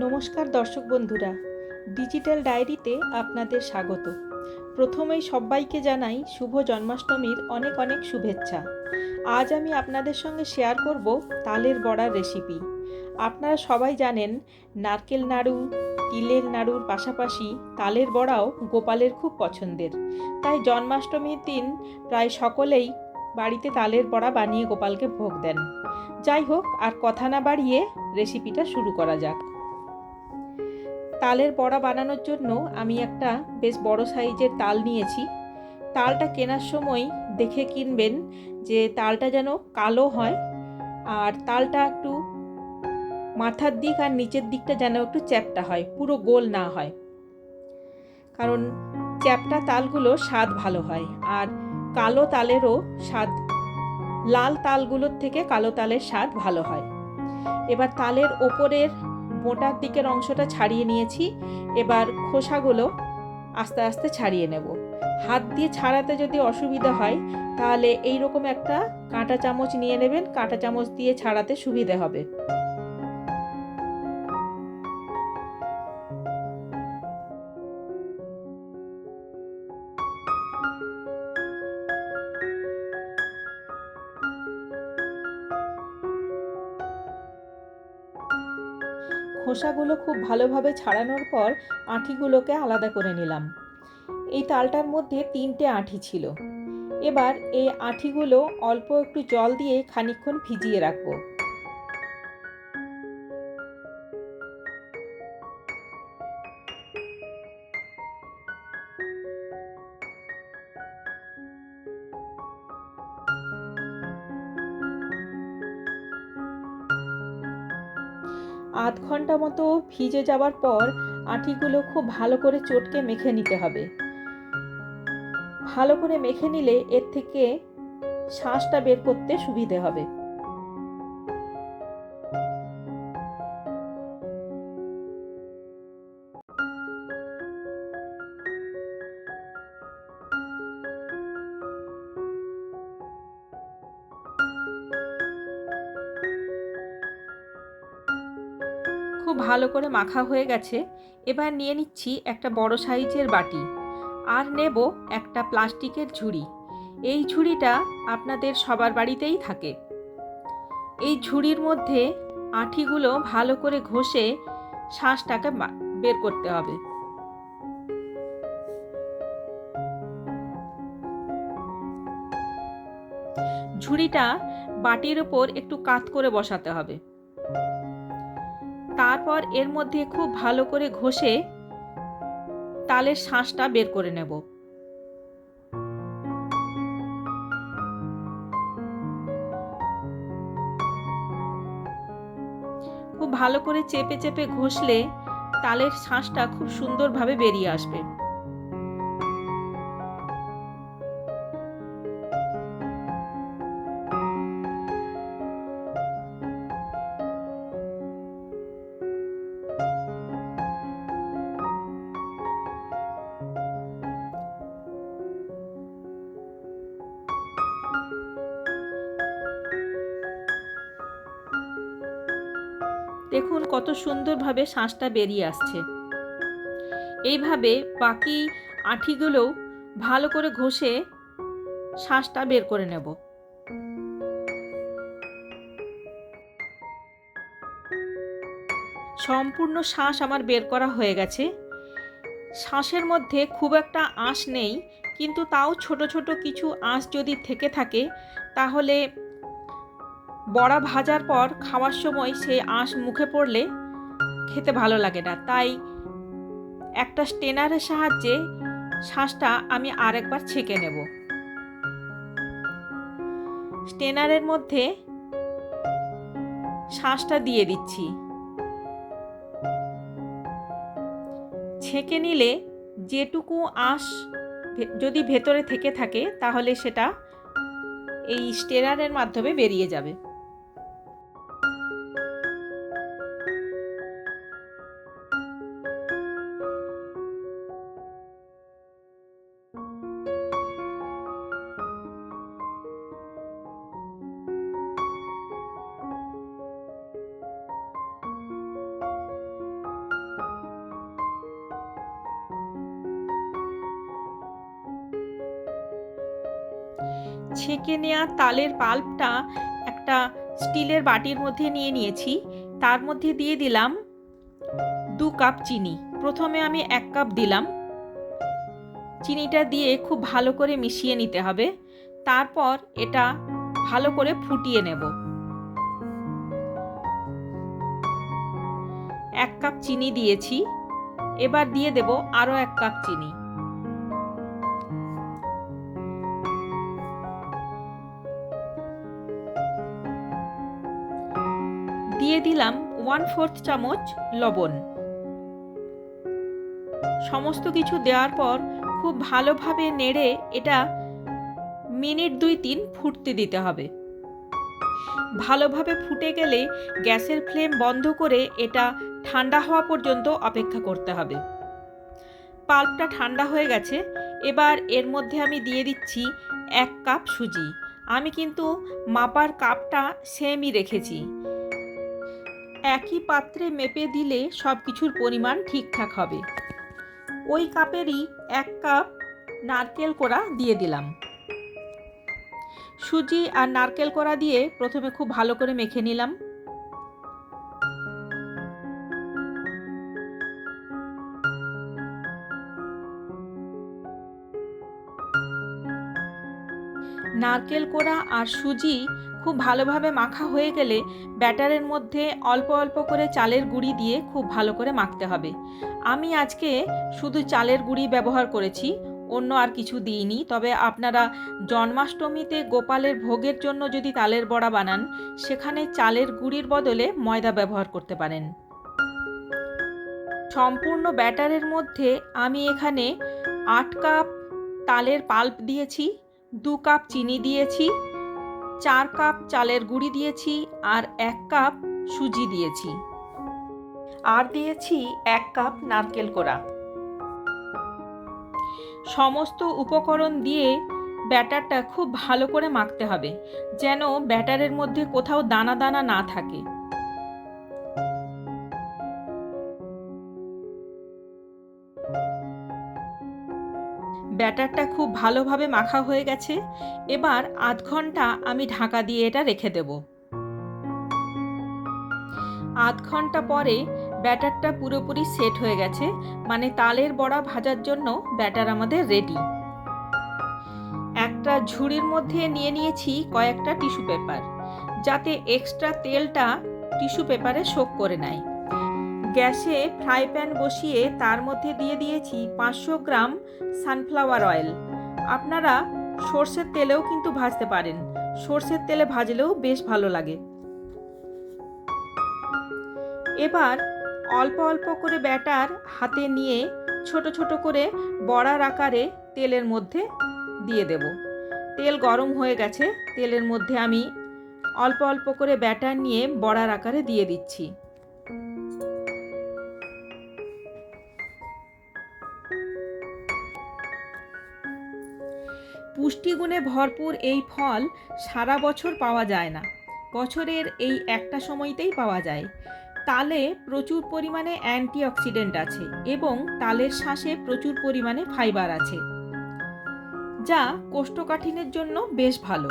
নমস্কার দর্শক বন্ধুরা, ডিজিটাল ডায়েরিতে আপনাদের স্বাগত। প্রথমেই সবাইকে জানাই শুভ জন্মাষ্টমীর অনেক অনেক শুভেচ্ছা। আজ আমি আপনাদের সঙ্গে শেয়ার করব তালের বড়ার রেসিপি। আপনারা সবাই জানেন, নারকেল নাড়ু, তিলের নাড়ুর পাশাপাশি তালের বড়াও গোপালের খুব পছন্দের। তাই জন্মাষ্টমীর দিন প্রায় সকলেই বাড়িতে তালের বড়া বানিয়ে গোপালকে ভোগ দেন। যাই হোক, আর কথা না বাড়িয়ে রেসিপিটা শুরু করা যাক। তালের বড়া বানানোর জন্য আমি একটা বেশ বড় সাইজের তাল নিয়েছি। তালটা কেনার সময় দেখে কিনবেন যে তালটা যেন কালো হয় আর তালটা একটু মাথার দিক আর নিচের দিকটা যেন একটু চ্যাপটা হয়, পুরো গোল না হয়। কারণ চ্যাপটা তালগুলো স্বাদ ভালো হয় আর কালো তালেরও স্বাদ, লাল তালগুলোর থেকে কালো তালের স্বাদ ভালো হয়। এবার তালের ওপরের মোটার দিকের অংশটা ছাড়িয়ে নিয়েছি। এবার খোসাগুলো আস্তে আস্তে ছাড়িয়ে নেব। হাত দিয়ে ছাড়াতে যদি অসুবিধা হয়, তাহলে এই রকম একটা কাঁটা চামচ নিয়ে নেবেন। কাঁটা চামচ দিয়ে ছাড়াতে সুবিধে হবে। খোসাগুলো খুব ভালোভাবে ছাড়ানোর পর আঁঠিগুলোকে আলাদা করে নিলাম। এই তালটার মধ্যে তিনটে আঁঠি ছিল। এবার এই আঁঠিগুলো অল্প একটু জল দিয়ে খানিক্ষণ ভিজিয়ে রাখব। আধ ঘণ্টা মতো ভিজে যাওয়ার পর আঁটিগুলো খুব ভালো করে চটকে মেখে নিতে হবে। ভালো করে মেখে নিলে এর থেকে শ্বাসটা বের করতে সুবিধে হবে। ভালো করে মাখা হয়ে গেছে, এবার নিয়ে নিচ্ছি একটা বড় সাইজের বাটি। আর নেব একটা প্লাস্টিকের ঝুড়ি। এই ঝুড়িটা আপনাদের সবার বাড়িতেই থাকে। এই ঝুড়ির মধ্যে আঁঠিগুলো ভালো করে ঘষে শ্বাসটাকে বের করতে হবে। ঝুড়িটা বাটির ওপর একটু কাত করে বসাতে হবে। তারপর এর মধ্যে খুব ভালো করে ঘষে তালের শাঁসটা বের করে নেব। খুব ভালো করে চেপে চেপে ঘষলে তালের শাঁসটা খুব সুন্দরভাবে বেরিয়ে আসবে। দেখুন কত সুন্দরভাবে শ্বাসটা বেরিয়ে আসছে। এইভাবে বাকি আঁঠিগুলোও ভালো করে ঘষে শ্বাসটা বের করে নেব। সম্পূর্ণ শ্বাস আমার বের করা হয়ে গেছে। শ্বাসের মধ্যে খুব একটা আঁশ নেই, কিন্তু তাও ছোট ছোট কিছু আঁশ যদি থেকে থাকে, তাহলে বড়া ভাজার পর খাওয়ার সময় সেই আঁশ মুখে পড়লে খেতে ভালো লাগে না। তাই একটা স্টেনারের সাহায্যে শাঁসটা আমি আরেকবার ছেঁকে নেব। স্টেনারের মধ্যে শাঁসটা দিয়ে দিচ্ছি। ছেঁকে নিলে যেটুকু আঁশ যদি ভেতরে থেকে থাকে তাহলে সেটা এই স্টেনারের মাধ্যমে বেরিয়ে যাবে। ছেঁকে নেওয়া তালের পাল্পটা একটা স্টিলের বাটির মধ্যে নিয়ে নিয়েছি। তার মধ্যে দিয়ে দিলাম দু কাপ চিনি। প্রথমে আমি এক কাপ দিলাম। চিনিটা দিয়ে খুব ভালো করে মিশিয়ে নিতে হবে। তারপর এটা ভালো করে ফুটিয়ে নেব। এক কাপ চিনি দিয়েছি। এবার দিয়ে দেব আরও এক কাপ চিনি। দিয়ে দিলাম ওয়ান ফোর্থ চামচ লবণ। সমস্ত কিছু দেওয়ার পর খুব ভালোভাবে নেড়ে এটা মিনিট দুই তিন ফুটতে দিতে হবে। ভালোভাবে ফুটে গেলে গ্যাসের ফ্লেম বন্ধ করে এটা ঠান্ডা হওয়া পর্যন্ত অপেক্ষা করতে হবে। পাল্পটা ঠান্ডা হয়ে গেছে, এবার এর মধ্যে আমি দিয়ে দিচ্ছি এক কাপ সুজি। আমি কিন্তু মাপার কাপটা সেমই রেখেছি। একই পাত্রে মেপে দিলে সব কিছুর পরিমাণ ঠিকঠাক হবে। ওই কাপেরই এক কাপ নারকেল কোড়া দিয়ে দিলাম। সুজি আর নারকেল কোড়া দিয়ে প্রথমে খুব ভালো করে মেখে নিলাম। নারকেল কোড়া আর সুজি খুব ভালোভাবে মাখা হয়ে গেলে ব্যাটারের মধ্যে অল্প অল্প করে চালের গুঁড়ি দিয়ে খুব ভালো করে মাখতে হবে। আমি আজকে শুধু চালের গুঁড়ি ব্যবহার করেছি, অন্য আর কিছু দিইনি। তবে আপনারা জন্মাষ্টমীতে গোপালের ভোগের জন্য যদি তালের বড়া বানান, সেখানে চালের গুঁড়ির বদলে ময়দা ব্যবহার করতে পারেন। সম্পূর্ণ ব্যাটারের মধ্যে আমি এখানে আট কাপ তালের পাল্প দিয়েছি, দু কাপ চিনি দিয়েছি চার কাপ চালের গুঁড়ি দিয়েছি আর এক কাপ সুজি দিয়েছি। আর দিয়েছি এক কাপ নারকেল কোড়া। সমস্ত উপকরণ দিয়ে ব্যাটারটা খুব ভালো করে মাখতে হবে, যেন ব্যাটারের মধ্যে কোথাও দানা দানা না থাকে। ব্যাটারটা খুব ভালোভাবে মাখা হয়ে গেছে। এবার আধ ঘণ্টা আমি ঢাকা দিয়ে এটা রেখে দেব। আধ ঘণ্টা পরে ব্যাটারটা পুরোপুরি সেট হয়ে গেছে মানে তালের বড়া ভাজার জন্য ব্যাটার আমাদের রেডি। একটা ঝুড়ির মধ্যে নিয়ে নিয়েছি কয়েকটা টিস্যু পেপার, যাতে এক্সট্রা তেলটা টিস্যু পেপারে শোক করে নেয়। গ্যাসে ফ্রাই প্যান বসিয়ে তার মধ্যে দিয়ে দিয়েছি পাঁচশো গ্রাম সানফ্লাওয়ার অয়েল। আপনারা সর্ষের তেলেও কিন্তু ভাজতে পারেন। সর্ষের তেলে ভাজলেও বেশ ভালো লাগে। এবার অল্প অল্প করে ব্যাটার হাতে নিয়ে ছোট ছোট করে বড়ার আকারে তেলের মধ্যে দিয়ে দেব। তেল গরম হয়ে গেছে। তেলের মধ্যে আমি অল্প অল্প করে ব্যাটার নিয়ে বড়ার আকারে দিয়ে দিচ্ছি। পুষ্টিগুণে ভরপুর এই ফল সারা বছর পাওয়া যায় না। বছরের এই একটা সময়তেই পাওয়া যায়। তালে প্রচুর পরিমাণে অ্যান্টিঅক্সিডেন্ট আছে এবং তালের শ্বাসে প্রচুর পরিমাণে ফাইবার আছে, যা কোষ্ঠকাঠিন্যের জন্য বেশ ভালো।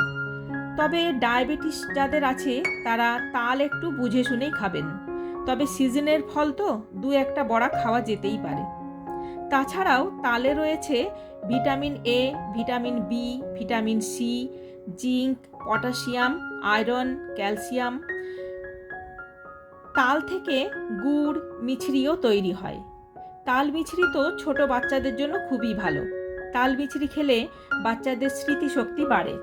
তবে ডায়াবেটিস যাদের আছে, তারা তাল একটু বুঝে শুনেই খাবেন। তবে সিজনের ফল তো দু একটা বড়া খাওয়া যেতেই পারে। তাছাড়াও তালে রয়েছে vitamin A vitamin B vitamin C zinc, potassium, iron, calcium. তাল থেকে গুড়, মিছরিও তৈরি হয়। তাল মিছরি তো ছোট বাচ্চাদের জন্য খুবই ভালো। তাল মিছরি খেলে বাচ্চাদের স্মৃতিশক্তি বাড়ে।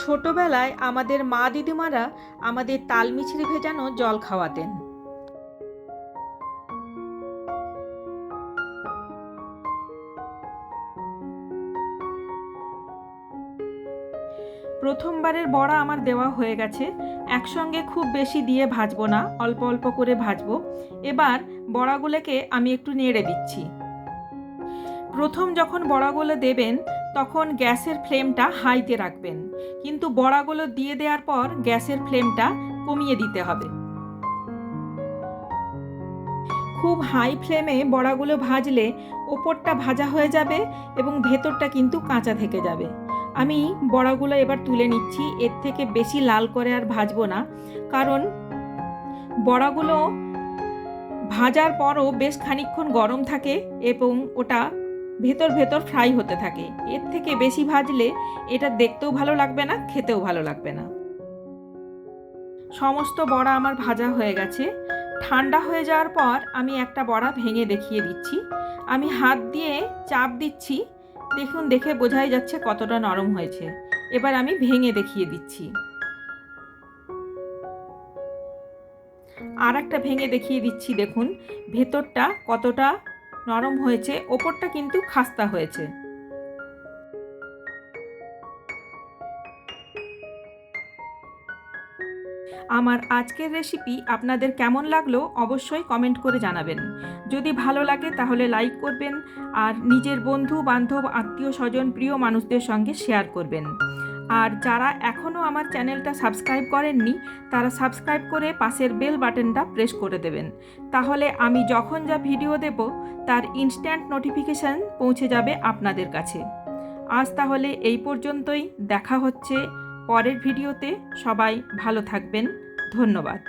ছোটবেলায় আমাদের মা দিদিমারা আমাদের তাল মিছরি ভেজানো জল খাওয়াতেন। প্রথমবারের বড়া আমার দেওয়া হয়ে গেছে। একসঙ্গে খুব বেশি দিয়ে ভাজবো না, অল্প অল্প করে ভাজবো। এবার বড়াগুলোকে আমি একটু নেড়ে দিচ্ছি। প্রথম যখন বড়াগুলো দেবেন, তখন গ্যাসের ফ্লেমটা হাইতে রাখবেন। কিন্তু বড়াগুলো দিয়ে দেওয়ার পর গ্যাসের ফ্লেমটা কমিয়ে দিতে হবে। খুব হাই ফ্লেমে বড়াগুলো ভাজলে ওপরটা ভাজা হয়ে যাবে এবং ভেতরটা কিন্তু কাঁচা থেকে যাবে। আমি বড়াগুলো এবার তুলে নিচ্ছি। এর থেকে বেশি লাল করে আর ভাজবো না। কারণ বড়াগুলো ভাজার পরও বেশ খানিকক্ষণ গরম থাকে এবং ওটা ভেতর ভেতর ফ্রাই হতে থাকে। এর থেকে বেশি ভাজলে এটা দেখতেও ভালো লাগবে না, খেতেও ভালো লাগবে না। সমস্ত বড়া আমার ভাজা হয়ে গেছে। ঠান্ডা হয়ে যাওয়ার পর আমি একটা বড়া ভেঙে দেখিয়ে দিচ্ছি। আমি হাত দিয়ে চাপ দিচ্ছি। দেখুন, দেখে বোঝাই যাচ্ছে কতটা নরম হয়েছে। এবার আমি ভেঙে দেখিয়ে দিচ্ছি। আর একটা ভেঙে দেখিয়ে দিচ্ছি, দেখুন। ভেতরটা কতটা নরম হয়েছে, ওপরটা কিন্তু খাস্তা হয়েছে। আমার আজকের রেসিপি আপনাদের কেমন লাগল অবশ্যই কমেন্ট করে জানাবেন। যদি ভালো লাগে তাহলে লাইক করবেন আর নিজের বন্ধু, বান্ধব, আত্মীয়, স্বজন, প্রিয় মানুষদের সঙ্গে শেয়ার করবেন। আর যারা এখনও আমার চ্যানেলটা সাবস্ক্রাইব করেননি, তারা সাবস্ক্রাইব করে পাশের বেল বাটনটা প্রেস করে দেবেন। তাহলে আমি যখন যা ভিডিও দেব, তার ইনস্ট্যান্ট নোটিফিকেশান পৌঁছে যাবে আপনাদের কাছে। আজ তাহলে এই পর্যন্তই, দেখা হচ্ছে পরের ভিডিওতে সবাই ভালো থাকবেন। ধন্যবাদ।